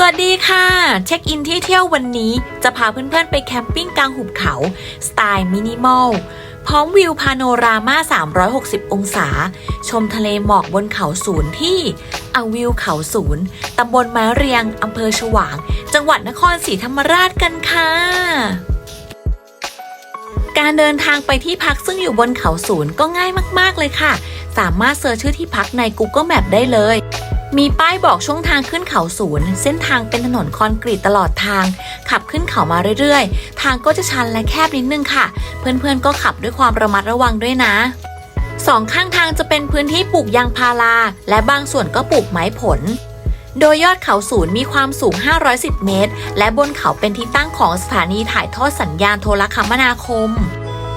สวัสดีค่ะ เช็คอินที่เที่ยววันนี้จะพาเพื่อนๆไปแคมปิ้งกลางหุบเขา สไตล์มินิมอล พร้อมวิวพาโนรามา 360 องศา ชมทะเลหมอกบนเขาศูนย์ที่อวิวเขาศูนย์ตำบลไม้เรียง อำเภอฉวาง จังหวัดนครศรีธรรมราชกันค่ะ การเดินทางไปที่พักซึ่งอยู่บนเขาศูนย์ก็ง่ายมากๆเลยค่ะ สามารถเสิร์ชชื่อที่พักใน Google Map ได้เลย มีป้ายบอกช่วงทางขึ้นเขาศูนย์ เส้นทางเป็นถนนคอนกรีตตลอดทาง ขับขึ้นเขามาเรื่อยๆ ทางก็จะชันและแคบนิดนึงค่ะ เพื่อนๆก็ขับด้วยความระมัดระวังด้วยนะสองข้างทางจะเป็นพื้นที่ปลูกยางพารา และบางส่วนก็ปลูกไม้ผล โดยยอดเขาศูนย์มีความสูง 510 เมตร และบนเขาเป็นที่ตั้งของสถานีถ่ายทอดสัญญาณโทรคมนาคม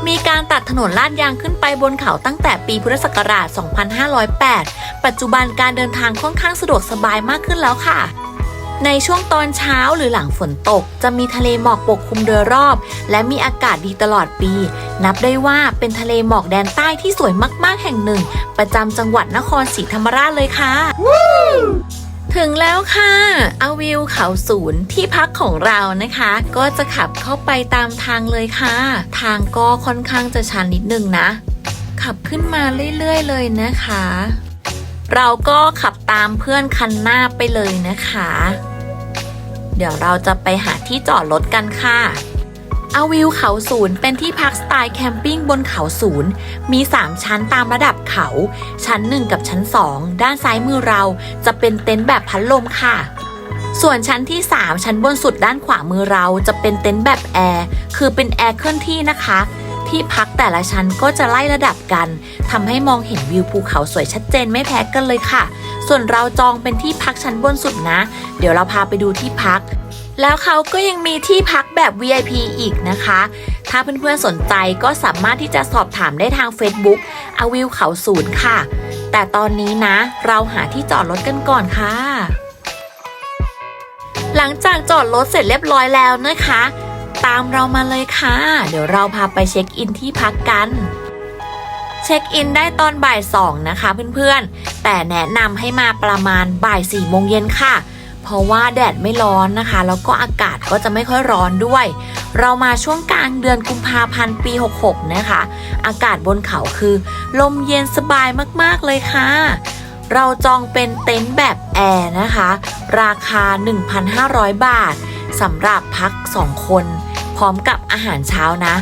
มีการตัดถนนลาดยางขึ้นไปบนเขาตั้งแต่ปีพุทธศักราช 2508 ปัจจุบันการเดินทางค่อนข้างสะดวกสบายมากขึ้นแล้วค่ะในช่วงตอนเช้าหรือหลังฝนตก จะมีทะเลหมอกปกคลุมโดยรอบ และมีอากาศดีตลอดปี นับได้ว่าเป็นทะเลหมอกแดนใต้ที่สวยมากๆแห่งหนึ่ง ประจำจังหวัดนครศรีธรรมราชเลยค่ะ ถึงแล้วค่ะอาวิวเขาศูนย์ที่พักของเรานะคะ ก็จะขับเข้าไปตามทางเลยค่ะ ทางก็ค่อนข้างจะชันนิดนึงนะ ขับขึ้นมาเรื่อยๆเลยนะคะ เราก็ขับตามเพื่อนคันหน้าไปเลยนะคะ เดี๋ยวเราจะไปหาที่จอดรถกันค่ะ อาวิวเขาศูนย์เป็นที่พักสไตล์แคมปิ้งบนเขาศูนย์ มี 3 ชั้นตามระดับเขา ชั้น 1 กับชั้น 2 ด้านซ้ายมือเราจะเป็นเต็นท์แบบพัดลมค่ะ ส่วนชั้นที่ 3 ชั้นบนสุดด้านขวามือเราจะเป็นเต็นท์แบบแอร์คือเป็นแอร์เคลื่อนที่นะคะ ที่พักแต่ละชั้นก็จะไล่ระดับกันทำให้มองเห็นวิวภูเขาสวยชัดเจนไม่แพ้กันเลยค่ะ ส่วนเราจองเป็นที่พักชั้นบนสุดนะ เดี๋ยวเราพาไปดูที่พัก แล้วเขาก็ยังมีที่พักแบบ VIP อีกนะคะ ถ้าเพื่อนๆสนใจก็สามารถที่จะสอบถามได้ทาง Facebook อวิวเขาศูนย์ค่ะ แต่ตอนนี้นะ เราหาที่จอดรถกันก่อนค่ะ หลังจากจอดรถเสร็จเรียบร้อยแล้วนะคะ ตามเรามาเลยค่ะ เดี๋ยวเราพาไปเช็คอินที่พักกันเช็คอินได้ตอนบ่ายสองนะคะเพื่อนๆ แต่แนะนำให้มาประมาณบ่ายสี่โมงเย็นค่ะ เพราะว่าแดดไม่ร้อนนะคะ แล้วก็อากาศก็จะไม่ค่อยร้อนด้วย เรามาช่วงกลางเดือนกุมภาพันธ์ปี 66 นะคะ อากาศบนเขาคือ ลมเย็นสบายมากๆเลยค่ะ เราจองเป็นเต็นท์แบบแอร์นะคะ ราคา 1,500 บาทสำหรับพัก 2 คน พร้อมกับอาหารเช้านะ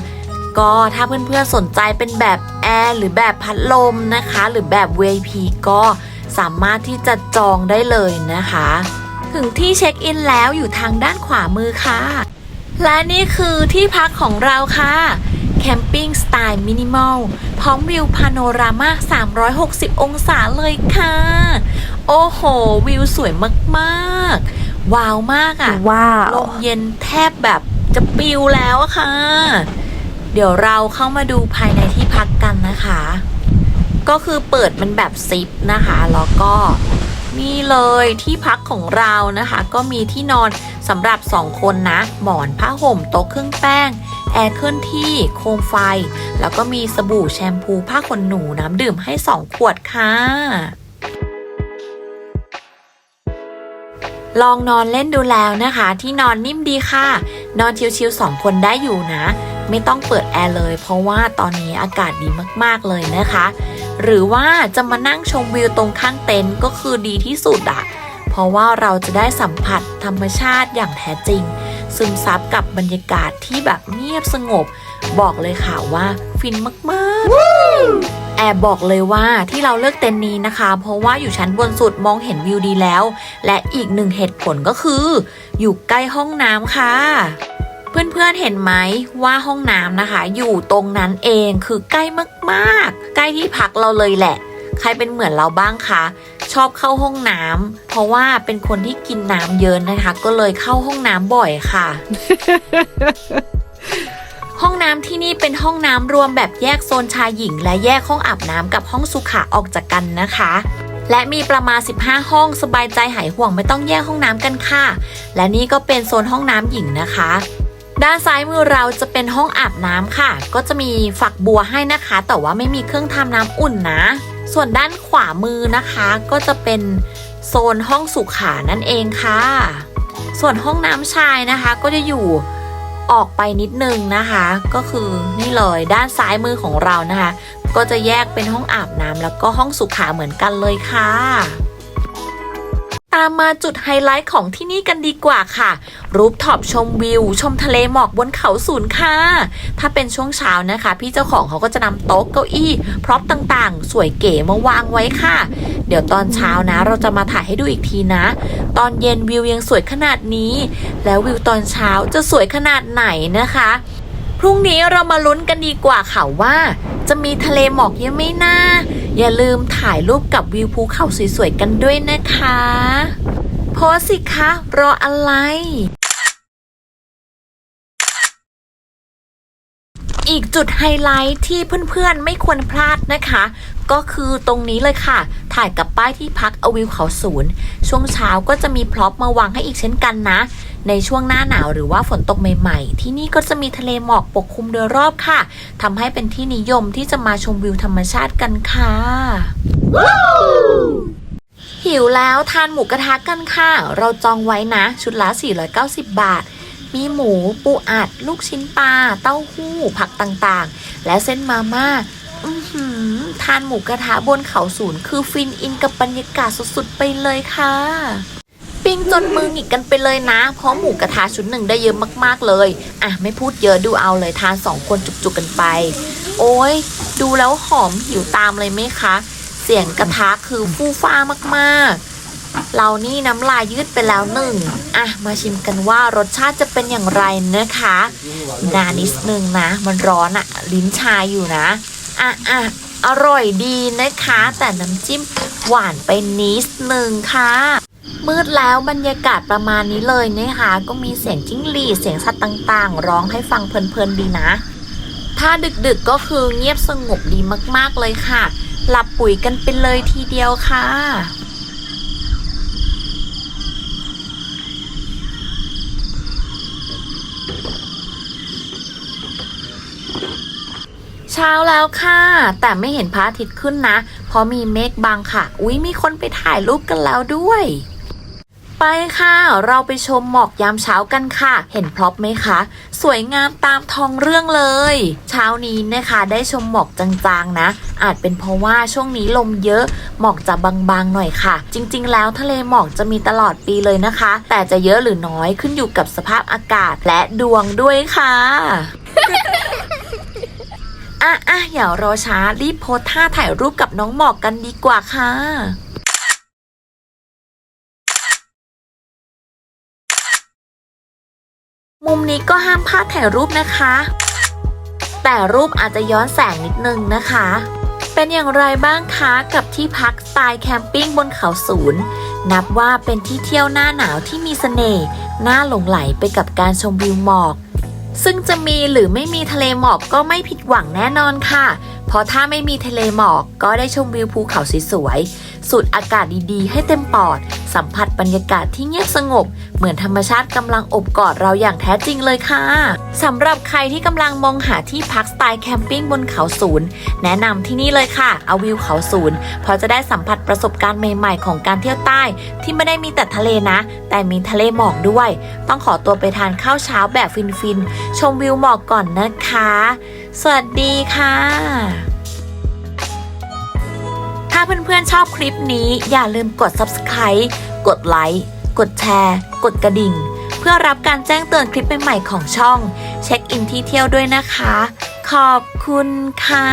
ก็ถ้าเพื่อนๆสนใจเป็นแบบแอร์หรือแบบพัดลมนะคะ หรือแบบ VIP ก็สามารถที่จะจองได้เลยนะคะ ถึงที่เช็คอินแล้วอยู่ทางด้านขวามือค่ะ และนี่คือที่พักของเราค่ะ แคมปิ้งสไตล์มินิมอล พร้อมวิวพาโนรามา 360 องศาเลยค่ะ โอ้โห วิวสวยมากๆ ว้าวมากอะ่ะ ว้าว ลมเย็นแทบแบบจะปิวแล้วอะค่ะ เดี๋ยวเราเข้ามาดูภายในที่พักกันนะคะ ก็คือเปิดมันแบบซิปนะคะ แล้วก็ นี่เลยที่พักของเรานะคะ ก็มีที่นอนสำหรับ 2 คนนะ หมอนผ้าห่มโต๊ะเครื่องแป้ง แอร์เคลื่อนที่โคมไฟ แล้วก็มีสบู่แชมพูผ้าขนหนูน้ำดื่มให้ 2 ขวดค่ะลองนอนเล่นดูแล้วนะคะ ที่นอนนิ่มดีค่ะ นอนชิวๆสองคนได้อยู่นะ ไม่ต้องเปิดแอร์เลย เพราะว่าตอนนี้อากาศดีมากๆเลยนะคะ หรือว่าจะมานั่งชมวิวตรงข้างเต็นท์ก็คือดีที่สุดอะเพราะว่าเราจะได้สัมผัสธรรมชาติอย่างแท้จริง ซึมซับกับบรรยากาศที่แบบเงียบสงบ บอกเลยค่ะว่าฟินมากๆแอบบอกเลยว่าที่เราเลือกเต็นท์นี้นะคะ เพราะว่าอยู่ชั้นบนสุดมองเห็นวิวดีแล้ว และอีกหนึ่งเหตุผลก็คือ อยู่ใกล้ห้องน้ำค่ะ เพื่อนๆเห็นไหมว่าห้องน้ำนะคะ อยู่ตรงนั้นเองคือใกล้มากๆ ใกล้ที่พักเราเลยแหละ ใครเป็นเหมือนเราบ้างคะชอบเข้าห้องน้ำเพราะว่าเป็นคนที่กินน้ำเยอะนะคะ ก็เลยเข้าห้องน้ำบ่อยค่ะ ห้องน้ำที่นี่เป็นห้องน้ำรวมแบบแยกโซนชายหญิง และแยกห้องอาบน้ำกับห้องสุขาออกจากกันนะคะ และมีประมาณ 15 ห้องสบายใจหายห่วงไม่ต้องแยกห้องน้ำกันค่ะ และนี่ก็เป็นโซนห้องน้ำหญิงนะคะ ด้านซ้ายมือเราจะเป็นห้องอาบน้ำค่ะ ก็จะมีฝักบัวให้นะคะ แต่ว่าไม่มีเครื่องทำน้ำอุ่นนะ ส่วนด้านขวามือนะคะ ก็จะเป็นโซนห้องสุขานั่นเองค่ะ ส่วนห้องน้ำชายนะคะ ก็จะอยู่ออกไปนิดนึงนะคะ ก็คือนี่เลยด้านซ้ายมือของเรานะคะ ก็จะแยกเป็นห้องอาบน้ำแล้วก็ห้องสุขาเหมือนกันเลยค่ะ ตามมาจุดไฮไลท์ของที่นี่กันดีกว่าค่ะ รูปท็อปชมวิว ชมทะเลหมอกบนเขาศูนย์ค่ะ ถ้าเป็นช่วงเช้านะคะ พี่เจ้าของเขาก็จะนำโต๊ะเก้าอี้พร็อพต่างๆ สวยเก๋มาวางไว้ค่ะ เดี๋ยวตอนเช้านะ เราจะมาถ่ายให้ดูอีกทีนะ ตอนเย็นวิวยังสวยขนาดนี้ แล้ววิวตอนเช้าจะสวยขนาดไหนนะคะ พรุ่งนี้เรามาลุ้นกันดีกว่าค่ะว่า จะมีทะเลหมอกเยอะไหมนะอย่าลืมถ่ายรูปกับวิวภูเขาสวยๆกันด้วยนะคะโพสสิคะรออะไร อีกจุดไฮไลท์ที่เพื่อนๆไม่ควรพลาดนะคะ ก็คือตรงนี้เลยค่ะ ถ่ายกับป้ายที่พักอวิวเขาศูนย์ ช่วงเช้าก็จะมีพร็อพมาวางให้อีกเช่นกันนะ ในช่วงหน้าหนาวหรือว่าฝนตกใหม่ๆ ที่นี่ก็จะมีทะเลหมอกปกคลุมโดยรอบค่ะ ทำให้เป็นที่นิยมที่จะมาชมวิวธรรมชาติกันค่ะหิวแล้วทานหมูกระทะกันค่ะ เราจองไว้นะ ชุดละ 490 บาท มีหมู ปูอัด ลูกชิ้นปลา เต้าหู้ ผักต่างๆ และเส้นมาม่า ทานหมูกระทะบนเขาศูนย์คือฟินอินกับบรรยากาศสุดๆไปเลยค่ะปิ้งจนมือหงิกกันไปเลยนะ เพราะหมูกระทะชุดหนึ่งได้เยอะมากๆเลย อะ ไม่พูดเยอะดูเอาเลยทานสองคนจุกๆกันไป โอ้ยดูแล้วหอมหิวตามเลยไหมคะ เสียงกระทะคือฟู่ฟ้ามากๆ เรานี่น้ำลายยืดไปแล้วหนึ่ง อะ มาชิมกันว่ารสชาติจะเป็นอย่างไรนะคะ นานนิดนึงนะ มันร้อนอะลิ้นชาอยู่นะ อะอะอร่อยดีนะคะ แต่น้ำจิ้มหวานไปนิดนึงค่ะ มืดแล้วบรรยากาศประมาณนี้เลยนะคะ ก็มีเสียงจิ้งหรีดเสียงสัตว์ต่างๆ ร้องให้ฟังเพลินๆดีนะ ถ้าดึกๆก็คือเงียบสงบดีมากๆเลยค่ะ หลับปุ๋ยกันไปเลยทีเดียวค่ะ ช้าแล้วค่ะ แต่ไม่เห็นพระอาทิตย์ขึ้นนะ เพราะมีเมฆบังค่ะ อุ๊ย มีคนไปถ่ายรูปกันแล้วด้วย ไปค่ะ เราไปชมหมอกยามเช้ากันค่ะ เห็นพร็อพไหมคะ สวยงามตามทองเรื่องเลย เช้านี้นะคะได้ชมหมอกจางๆนะ อาจเป็นเพราะว่าช่วงนี้ลมเยอะ หมอกจะบางๆหน่อยค่ะ จริงๆ แล้วทะเลหมอกจะมีตลอดปีเลยนะคะ แต่จะเยอะหรือน้อยขึ้นอยู่กับสภาพอากาศและดวงด้วยค่ะ อะอะอย่ารอช้ารีบโพสท่าถ่ายรูปกับน้องหมอกกันดีกว่าค่ะมุมนี้ก็ห้ามพลาดถ่ายรูปนะคะ แต่รูปอาจจะย้อนแสงนิดนึงนะคะ เป็นอย่างไรบ้างคะกับที่พักสไตล์แคมปิ้งบนเขาศูนย์ นับว่าเป็นที่เที่ยวหน้าหนาวที่มีเสน่ห์น่าหลงไหลไปกับการชมวิวหมอก ซึ่งจะมีหรือไม่มีทะเลหมอกก็ไม่ผิดหวังแน่นอนค่ะ เพราะถ้าไม่มีทะเลหมอกก็ได้ชมวิวภูเขาสวยๆ สูดอากาศดีๆ ให้เต็มปอด สัมผัสบรรยากาศที่เงียบสงบ เหมือนธรรมชาติกำลังอบกอดเราอย่างแท้จริงเลยค่ะสำหรับใครที่กำลังมองหาที่พักสไตล์แคมปิ้งบนเขาศูนย์ แนะนำที่นี่เลยค่ะเอาวิวเขาศูนย์เพราะจะได้สัมผัสประสบการณ์ใหม่ๆ ของการเที่ยวใต้ ที่ไม่ได้มีแต่ทะเลนะ แต่มีทะเลหมอกด้วย ต้องขอตัวไปทานข้าวเช้าแบบฟินๆชมวิวหมอกก่อนนะคะ สวัสดีค่ะ ถ้าเพื่อนๆชอบคลิปนี้อย่าลืมกด subscribe กดไลค์กดแชร์ กดกระดิ่ง เพื่อรับการแจ้งเตือนคลิปใหม่ๆของช่อง เช็คอินที่เที่ยวด้วยนะคะ ขอบคุณค่ะ